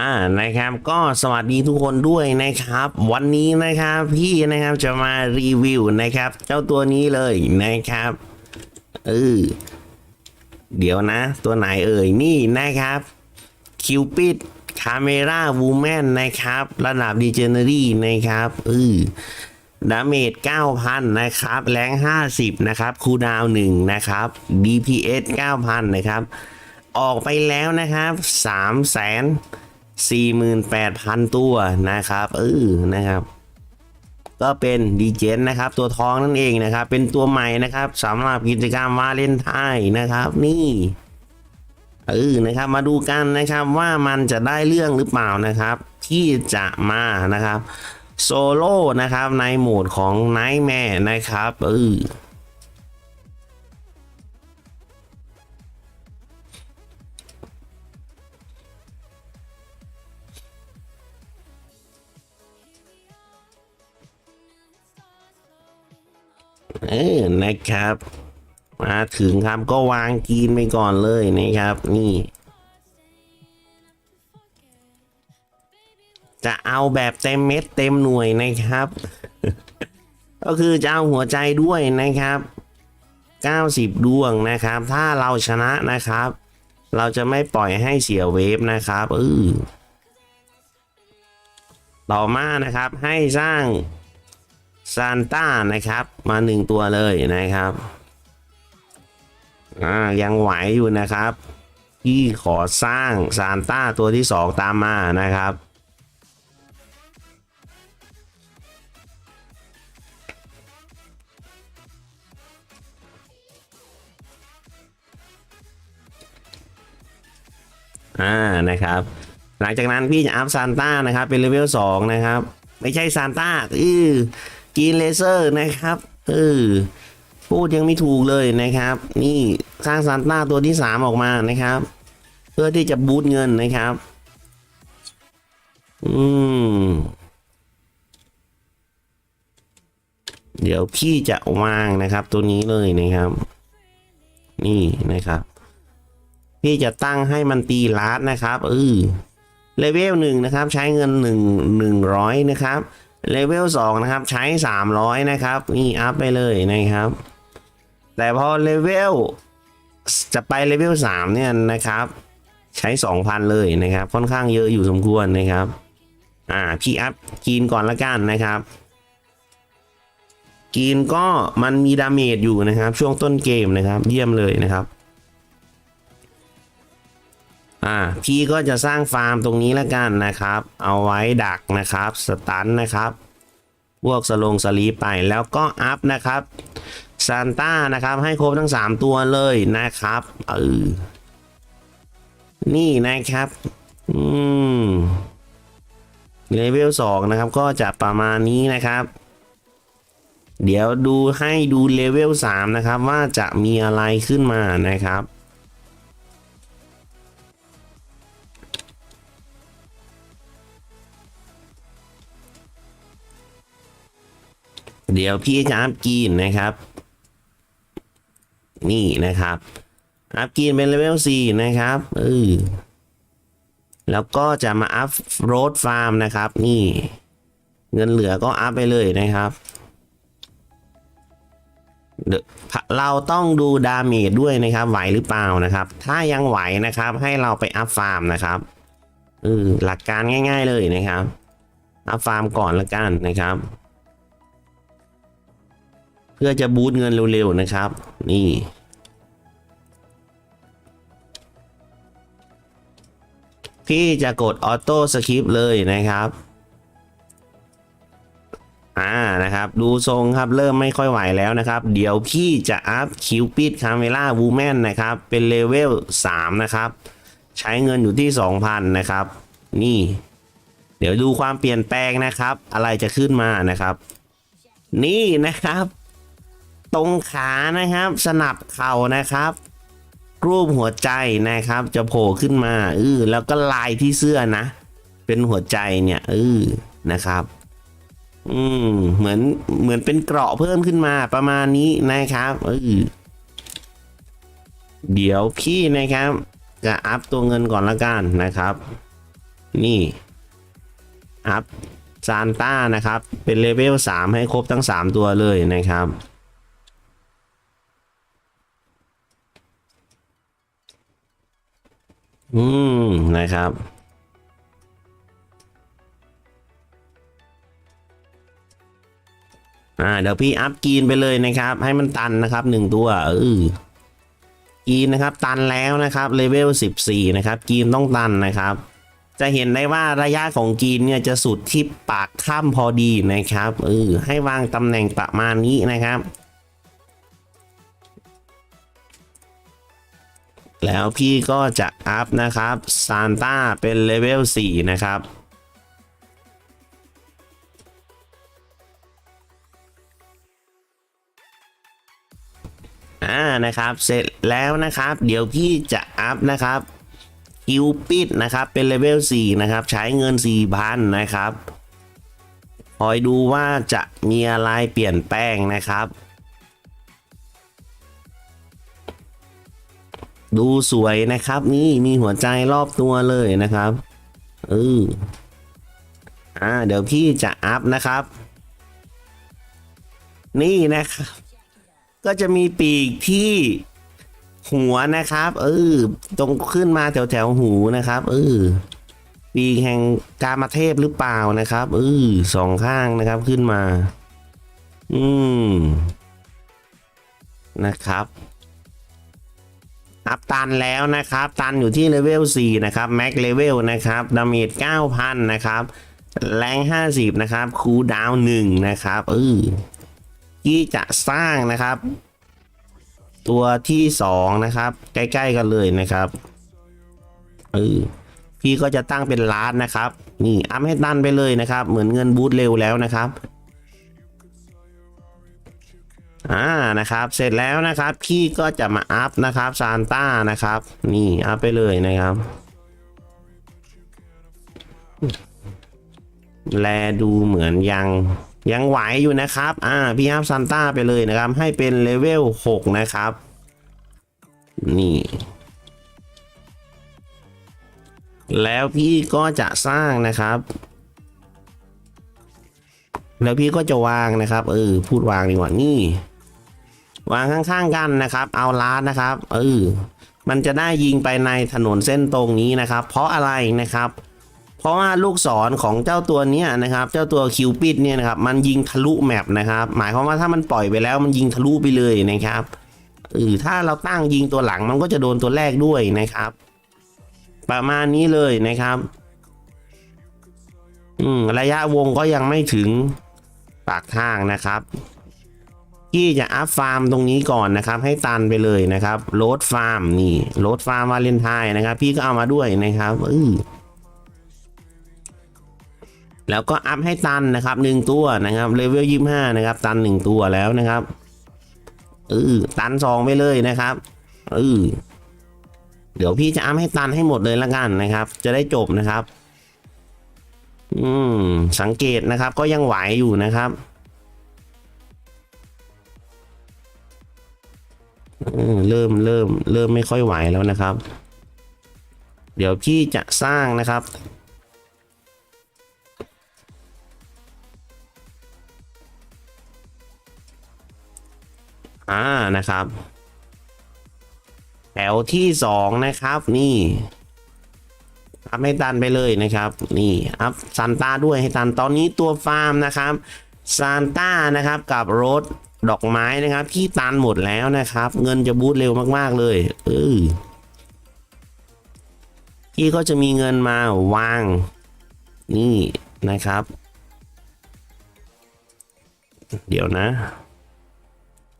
อ่านะครับก็สวัสดีทุกคนด้วยนะครับ วันนี้นะครับพี่นะครับจะมารีวิวนะครับ เจ้าตัวนี้เลยนะครับเออเดี๋ยวนะ ตัวไหนเอ่ยนี่นะครับคิวปิดคาเมราวูแมนนะครับ ระดับดีเจเนอรี่นะครับเออดาเมจ9,000 นะครับ แรง 50 นะครับ คูดาวน์1นะครับ DPS 9,000 นะครับ ออกไปแล้วนะครับ3แสน 48,000 ตัวนะครับเออนะครับ ก็เป็นดีเจนนะครับ ตัวทองนั่นเองนะครับ เป็นตัวใหม่นะครับสำหรับกิจกรรมวาเลนไทน์นะครับ นี่เออนะครับมาดูกันนะครับว่ามันจะได้เรื่องหรือเปล่านะครับ ที่จะมานะครับโซโล่นะครับในโหมดของไนท์แมร์นะครับเออ เออนะครับ มาถึงครับก็วางกรีนไปก่อนเลยนะครับ นี่ จะเอาแบบเต็มเม็ดเต็มหน่วยนะครับ ก็คือจะเอาหัวใจด้วยนะครับ 90 ดวงนะครับ ถ้าเราชนะนะครับ เราจะไม่ปล่อยให้เสียเวฟนะครับเออต่อมานะครับให้สร้าง ซานต้านะครับ มาหนึ่งตัวเลยนะครับ อ่า ยังไหวอยู่นะครับที่ขอสร้างซานต้าตัวที่สองตามมานะครับ อ่า นะครับ หลังจากนั้นพี่จะอัพซานต้านะครับ เป็นเลเวลสองนะครับ ไม่ใช่ซานต้าอือ กีนเลเซอร์นะครับเออพูดยังไม่ถูกเลยนะครับ นี่สร้างซานต้าตัวที่สามออกมานะครับ เพื่อที่จะบูตเงินนะครับ อืม เดี๋ยวพี่จะวางนะครับ ตัวนี้เลยนะครับ นี่นะครับ พี่จะตั้งให้มันตีลาดนะครับเออเลเวลหนึ่งนะครับ ใช้เงินหนึ่งหนึ่งร้อยนะครับ เลเวลสองนะครับ ใช้สามร้อยนะครับนี่อัพไปเลยนะครับ แต่พอเลเวลจะไปเลเวลสามเนี่ยนะครับ ใช้สองพันเลยนะครับ ค่อนข้างเยอะอยู่สมควรนะครับ อ่าพี่อัพกีนก่อนละกันนะครับกีนก็มันมีดาเมจอยู่นะครับ ช่วงต้นเกมนะครับ เยี่ยมเลยนะครับ อ่าพี่ก็จะสร้างฟาร์มตรงนี้แล้วกันนะครับ เอาไว้ดักนะครับสตันนะครับ พวกสลงสลีไปแล้วก็อัพนะครับซานต้านะครับให้ครบทั้ง 3 ตัวเลยนะครับเออนี่นะครับอืมเลเวล2นะครับก็จะประมาณนี้นะครับ เดี๋ยวดูให้ดูเลเวล3นะครับ ว่าจะมีอะไรขึ้นมานะครับ เดี๋ยวพี่จะอัพกีนนะครับ นี่นะครับอัพกีนเป็นเลเวล4นะครับเออแล้วก็จะมาอัพโรดฟาร์มนะครับ นี่ เงินเหลือก็อัพไปเลยนะครับเดี๋ยวเราต้องดูดาเมจด้วยนะครับ ไหวหรือเปล่านะครับ ถ้ายังไหวนะครับ ให้เราไปอัพฟาร์มนะครับเออหลักการง่าย ๆเลยนะครับ อัพฟาร์มก่อนละกันนะครับ เพื่อจะบูตเงินเร็วๆนะครับ นี่พี่จะกดออโต้สคริปเลยนะครับ อ่า นะครับ ดูทรงครับเริ่มไม่ค่อยไหวแล้วนะครับ เดี๋ยวพี่จะอัพคิวปิดคาเมล่าวูแมนนะครับ เป็นเลเวล 3 นะครับ ใช้เงินอยู่ที่ 2,000 นะครับ นี่ เดี๋ยวดูความเปลี่ยนแปลงนะครับ อะไรจะขึ้นมานะครับ นี่นะครับ ตรงขานะครับ สนับเข่านะครับ รูปหัวใจนะครับ จะโผล่ขึ้นมาเออแล้วก็ลายที่เสื้อนะ เป็นหัวใจเนี่ยเออนะครับ อืมเหมือนเหมือนเป็นเกราะเพิ่มขึ้นมาประมาณนี้นะครับเออเดี๋ยวพี่นะครับ จะอัพตัวเงินก่อนละกันนะครับ นี่อัพซานต้านะครับ เป็นเลเวล3ให้ครบทั้ง 3 ตัวเลยนะครับ อืม นะครับ อ่า เดี๋ยวพี่อัพกรีนไปเลยนะครับ ให้มันตันนะครับหนึ่งตัวเออกีนนะครับ ตันแล้วนะครับเลเวล14นะครับกรีนต้องตันนะครับ จะเห็นได้ว่าระยะของกรีนเนี่ยจะสุดที่ปากถ้ำพอดีนะครับเออให้วางตำแหน่งประมาณนี้นะครับ แล้วพี่ก็จะอัพนะครับซานต้าเป็นเลเวล 4 นะครับอ่านะครับเสร็จแล้วนะครับ เดี๋ยวพี่จะอัพนะครับคิวปิดนะครับเป็นเลเวล 4 นะครับ ใช้เงิน 4,000 นะครับคอยดูว่าจะมีอะไรเปลี่ยนแปลงนะครับ ดูสวยนะครับ นี่มีหัวใจรอบตัวเลยนะครับเอออ่า เดี๋ยวพี่จะอัพนะครับ นี่นะครับ ก็จะมีปีกที่หัวนะครับ เออตรงขึ้นมาแถวแถวหูนะครับ เออปีกแห่งกามาเทพหรือเปล่านะครับเออสองข้างนะครับขึ้นมา อืมนะครับ อัพตันแล้วนะครับ ตันอยู่ที่เลเวล4นะครับแม็กเลเวลนะครับดาเมจ9,000 นะครับ แรง50 นะครับคูลดาวน์1นะครับเออที่จะสร้างนะครับ ตัวที่ 2 นะครับ ใกล้ ๆ กันเลยนะครับเออพี่ก็จะตั้งเป็นล้านนะครับ นี่อัพให้ตันไปเลยนะครับ เหมือนเงินบูทเร็วแล้วนะครับ อ่านะครับ เสร็จแล้วนะครับพี่ก็จะมาอัพนะครับซานต้านะครับ นี่อัพไปเลยนะครับ แลดูเหมือนยังยังไหวอยู่นะครับ อ่า พี่อัพซานต้าไปเลยนะครับ ให้เป็นเลเวล6นะครับ นี่แล้วพี่ก็จะสร้างนะครับ แล้วพี่ก็จะวางนะครับ เออ พูดวางดีกว่านี่ วางข้างๆกันนะครับ เอาลาดนะครับเออมันจะได้ยิงไปในถนนเส้นตรงนี้นะครับ เพราะอะไรนะครับ เพราะว่าลูกศรของเจ้าตัวเนี้ยนะครับ เจ้าตัวคิวปิดเนี่ยนะครับ มันยิงทะลุแมปนะครับ หมายความว่าถ้ามันปล่อยไปแล้วมันยิงทะลุไปเลยนะครับเออถ้าเราตั้งยิงตัวหลังมันก็จะโดนตัวแรกด้วยนะครับ ประมาณนี้เลยนะครับอืมระยะวงก็ยังไม่ถึงปากทางนะครับ พี่จะอัพฟาร์มตรงนี้ก่อนนะครับ ให้ตันไปเลยนะครับโรดฟาร์มนี่โรดฟาร์มวาเลนไทน์นะครับ พี่ก็เอามาด้วยนะครับอือแล้วก็อัพให้ตันนะครับหนึ่งตัวนะครับเลเวลยี่ห้านะครับ ตันหนึ่งตัวแล้วนะครับเออตันสองไปเลยนะครับเออเดี๋ยวพี่จะอัพให้ตันให้หมดเลยละกันนะครับ จะได้จบนะครับ อืม สังเกตนะครับ ก็ยังไหวอยู่นะครับ เริ่มเริ่มเริ่มไม่ค่อยไหวแล้วนะครับ เดี๋ยวพี่จะสร้างนะครับ อ่านะครับ แถวที่สองนะครับนี่อัพให้ตันไปเลยนะครับ นี่อัพซานต้าด้วยให้ตันตอนนี้ตัวฟาร์มนะครับซานต้านะครับกับรถ ดอกไม้นะครับที่ตันหมดแล้วนะครับ เงินจะบูตเร็วมากๆเลยเออพี่ก็จะมีเงินมาวาง นี่นะครับ เดี๋ยวนะ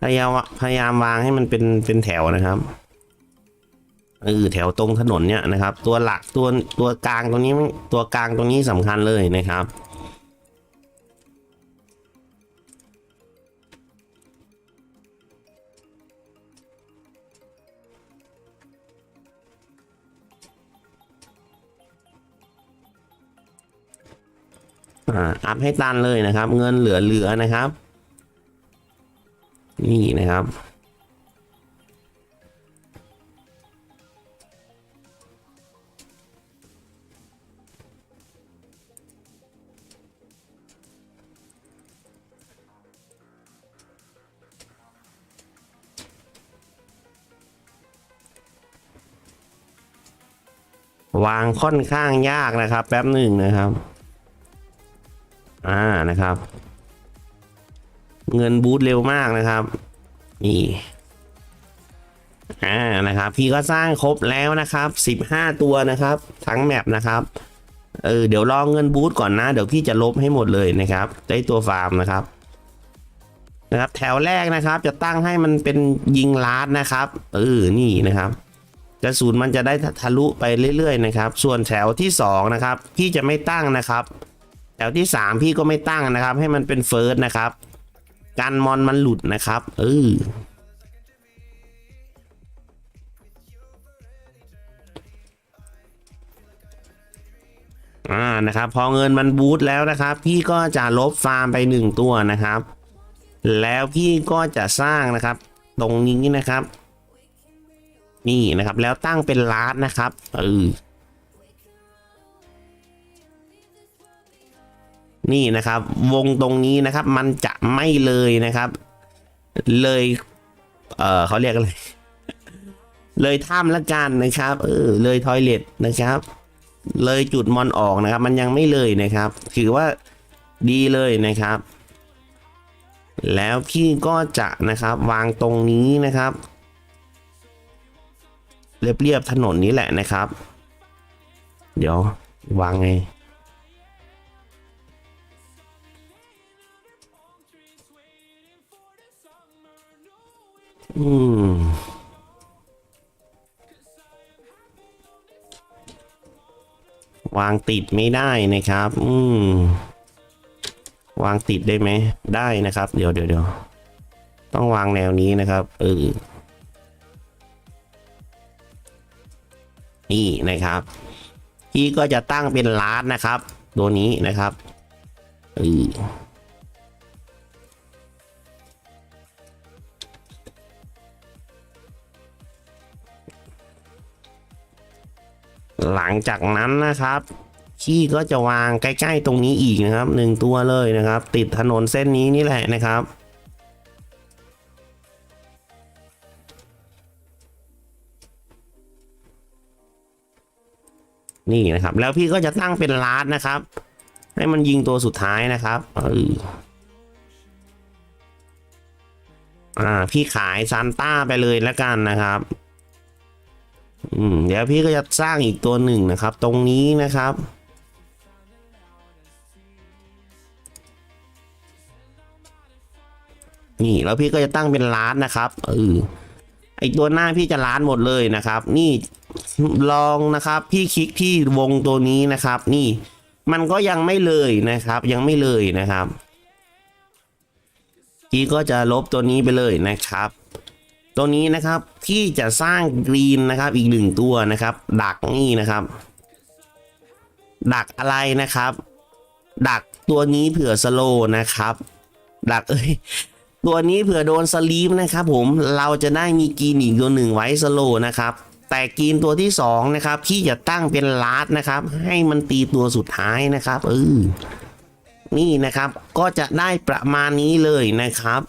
พยายามพยายามวางให้มันเป็นเป็นแถวนะครับเออแถวตรงถนนเนี่ยนะครับ ตัวหลักตัวตัวกลางตรงนี้ตัวกลางตรงนี้สำคัญเลยนะครับ อ่าอัพให้ตันเลยนะครับ เงินเหลือเหลือนะครับ นี่นะครับวางค่อนข้างยากนะครับ แป๊บหนึ่งนะครับ นะครับ เงินบูทเร็วมากนะครับ นี่อ่านะครับ พี่ก็สร้างครบแล้วนะครับ 15 ตัวนะครับ ทั้งแมปนะครับเออเดี๋ยวรองเงินบูทก่อนนะ เดี๋ยวพี่จะลบให้หมดเลยนะครับได้ตัวฟาร์มนะครับนะครับ แถวแรกนะครับ จะตั้งให้มันเป็นยิงลาดนะครับเออนี่นะครับกระสุนมันจะได้ทะลุไปเรื่อยๆนะครับ ส่วนแถวที่สองนะครับพี่จะไม่ตั้งนะครับ ถวที่สามพี่ก็ไม่ตั้งนะครับ ให้มันเป็นเฟิร์สนะครับกันมอนมันหลุดนะครับ เอออ่านะครับ พอเงินมันบูทแล้วนะครับ พี่ก็จะลบฟาร์มไปหนึ่งตัวนะครับ แล้วพี่ก็จะสร้างนะครับ ตรงนี้นะครับ นี่นะครับ แล้วตั้งเป็นลาดนะครับเออ นี่นะครับ วงตรงนี้นะครับ มันจะไม่เลยนะครับ เลย เออเขาเรียกอะไร เลยถ้ำละกันนะครับ เออ เลยทอยเล็ตนะครับ เลยจุดมอนออกนะครับ มันยังไม่เลยนะครับ ถือว่าดีเลยนะครับ แล้วพี่ก็จะนะครับ วางตรงนี้นะครับ เรียบๆถนนนี้แหละนะครับ เดี๋ยววางไง อืมวางติดไม่ได้นะครับ อืม วางติดได้ไหม ได้นะครับ เดี๋ยวเดี๋ยวเดี๋ยวต้องวางแนวนี้นะครับ เออ นี่นะครับ พี่ก็จะตั้งเป็นลาดนะครับ ตัวนี้นะครับ เออ หลังจากนั้นนะครับพี่ก็จะวางใกล้ ๆ ตรงนี้อีกนะครับหนึ่งตัวเลยนะครับ ติดถนนเส้นนี้นี่แหละนะครับนี่นะครับแล้วพี่ก็จะตั้งเป็นลาดนะครับ ให้มันยิงตัวสุดท้ายนะครับเอออ่าพี่ขายซานต้าไปเลยแล้วกันนะครับ อืมเดี๋ยวพี่ก็จะสร้างอีกตัวหนึ่งนะครับ ตรงนี้นะครับ นี่แล้วพี่ก็จะตั้งเป็นล้านนะครับเออไอตัวหน้าพี่จะล้านหมดเลยนะครับ นี่ลองนะครับ พี่คลิกที่วงตัวนี้นะครับ นี่ มันก็ยังไม่เลยนะครับ ยังไม่เลยนะครับพี่ก็จะลบตัวนี้ไปเลยนะครับ ตัวนี้นะครับพี่จะสร้างกรีนนะครับอีกหนึ่งตัวนะครับ ดักนี่นะครับ ดักอะไรนะครับ ดักตัวนี้เผื่อสโลนะครับ ดักเอ้ยตัวนี้เผื่อโดนสลีปนะครับผมเราจะได้มีกรีนอีกตัวหนึ่งไว้สโลนะครับแต่กรีนตัวที่สองนะครับพี่จะตั้งเป็นลาดนะครับ ให้มันตีตัวสุดท้ายนะครับเออนี่นะครับก็จะได้ประมาณนี้เลยนะครับ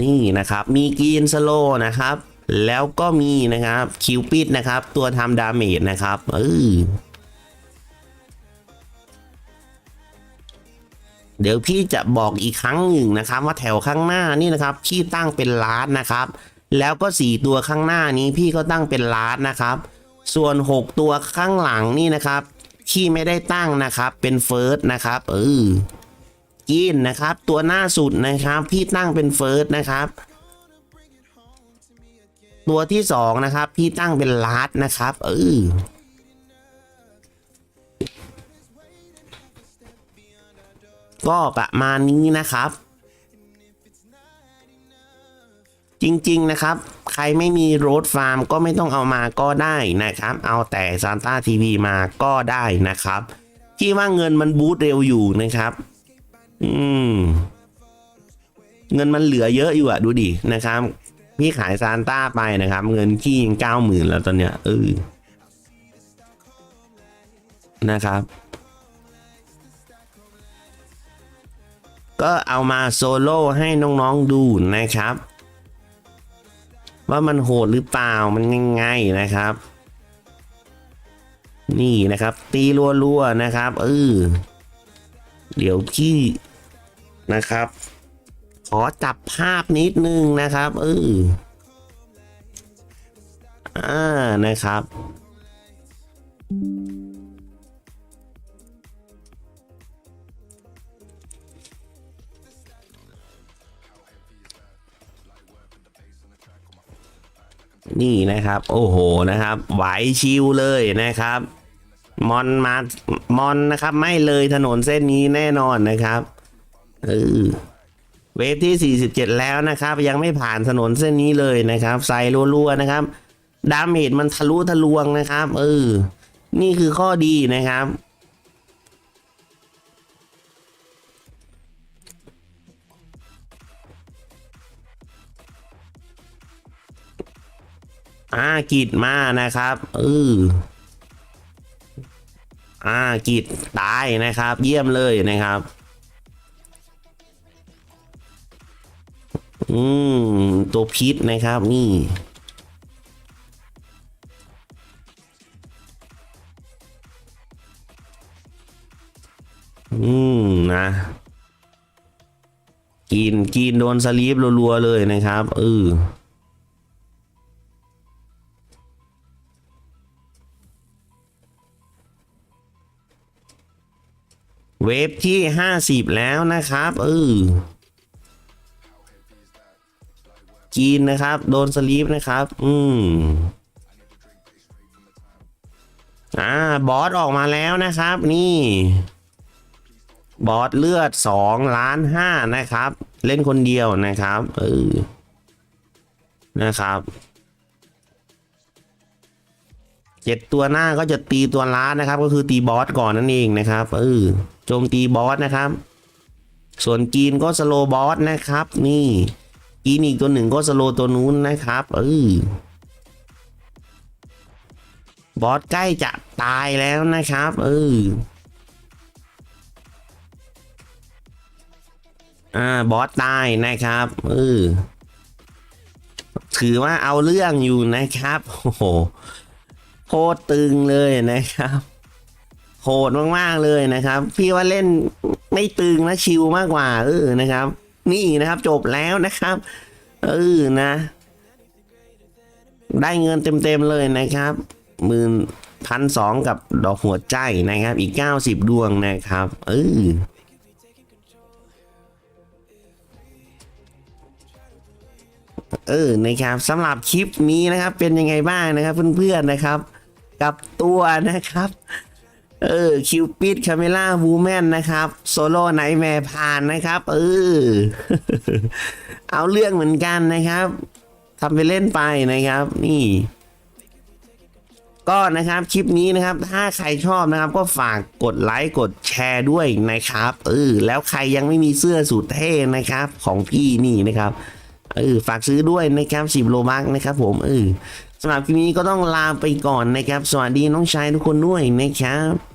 นี่นะครับมีกรีนสโลนะครับ แล้วก็มีนะครับคิวปิดนะครับ ตัวทำดาเมจนะครับเออเดี๋ยวพี่จะบอกอีกครั้งหนึ่งนะครับ ว่าแถวข้างหน้านี่นะครับพี่ตั้งเป็นล้านนะครับ แล้วก็สี่ตัวข้างหน้านี้พี่ก็ตั้งเป็นล้านนะครับ ส่วน 6 ตัวข้างหลังนี่นะครับที่ไม่ได้ตั้งนะครับเป็นเฟิร์สนะครับเออ กินนะครับ ตัวหน้าสุดนะครับ พี่ตั้งเป็นเฟิร์สนะครับ ตัวที่สองนะครับ พี่ตั้งเป็นลาดนะครับเออก็ประมาณนี้นะครับ จริงๆนะครับ ใครไม่มีโรดฟาร์มก็ไม่ต้องเอามาก็ได้นะครับ เอาแต่ซานต้าทีวีมาก็ได้นะครับ ที่ว่าเงินมันบูตเร็วอยู่นะครับ อืม เงินมันเหลือเยอะอยู่อะดูดินะครับ พี่ขายซานต้าไปนะครับ เงินพี่ยังเก้าหมื่นแล้วตอนเนี้ยเออนะครับ ก็เอามาโซโล่ให้น้องๆดูนะครับ ว่ามันโหดหรือเปล่ามันยังไงนะครับ นี่นะครับ ตีรัวๆนะครับเออเดี๋ยวพี่ นะครับ ขอจับภาพนิดนึงนะครับเอออ่านะครับ นี่นะครับ โอ้โหนะครับ ไหวชิวเลยนะครับ มอนมามอนนะครับ ไม่เลยถนนเส้นนี้แน่นอนนะครับ เออเวฟที่ 47 แล้วนะครับ ยังไม่ผ่านถนนเส้นนี้เลยนะครับ ใส่รัวๆนะครับ ดาเมจมันทะลุทะลวงนะครับ เออ นี่คือข้อดีนะครับ อ่ากีดมานะครับเอออ่ากีดตายนะครับ เยี่ยมเลยนะครับ อืม ตัวพิษนะครับนี่ อืม นะ กินกินโดนสลีปรัว ๆ เลยนะครับเออเวฟที่ห้าสิบแล้วนะครับเออ จีนนะครับ โดนสลีปนะครับ อืมอ่าบอสออกมาแล้วนะครับ นี่ บอสเลือดสองล้านห้านะครับ เล่นคนเดียวนะครับ เออ นะครับเจ็ดตัวหน้าก็จะตีตัวล้านนะครับ ก็คือตีบอสก่อนนั่นเองนะครับเออโจมตีบอสนะครับ ส่วนกีนก็สโลบอสนะครับ นี่ กีนอีกตัวหนึ่งก็สโลตัวนู้นนะครับเออบอสใกล้จะตายแล้วนะครับ เอออ่าบอสตายนะครับเออถือว่าเอาเรื่องอยู่นะครับโอ้โหโคตรตึงเลยนะครับโหดมากๆเลยนะครับ พี่ว่าเล่นไม่ตึงนะชิลมากกว่าเออนะครับ นี่นะครับ จบแล้วนะครับ เออนะ ได้เงินเต็มๆเลยนะครับหมื่นพันสองกับดอกหัวใจนะครับ อีกเก้าสิบดวงนะครับ เออเออนะครับสำหรับคลิปนี้นะครับเป็นยังไงบ้างนะครับ เพื่อนๆนะครับ กับตัวนะครับ เออคิวปิดคาเมล่าวูแมนนะครับโซโล่ไนท์แมร์ผ่านนะครับ เออ เอาเรื่องเหมือนกันนะครับทำไปเล่นไปนะครับ นี่ ก็นะครับคลิปนี้นะครับ ถ้าใครชอบนะครับ ก็ฝากกดไลค์กดแชร์ด้วยนะครับเออแล้วใครยังไม่มีเสื้อสูทเท่นะครับ ของพี่นี่นะครับเออฝากซื้อด้วยนะครับสิบโลบักนะครับ ผมเออสำหรับคลิปนี้ก็ต้องลาไปก่อนนะครับ สวัสดีน้องชายทุกคนด้วยนะครับ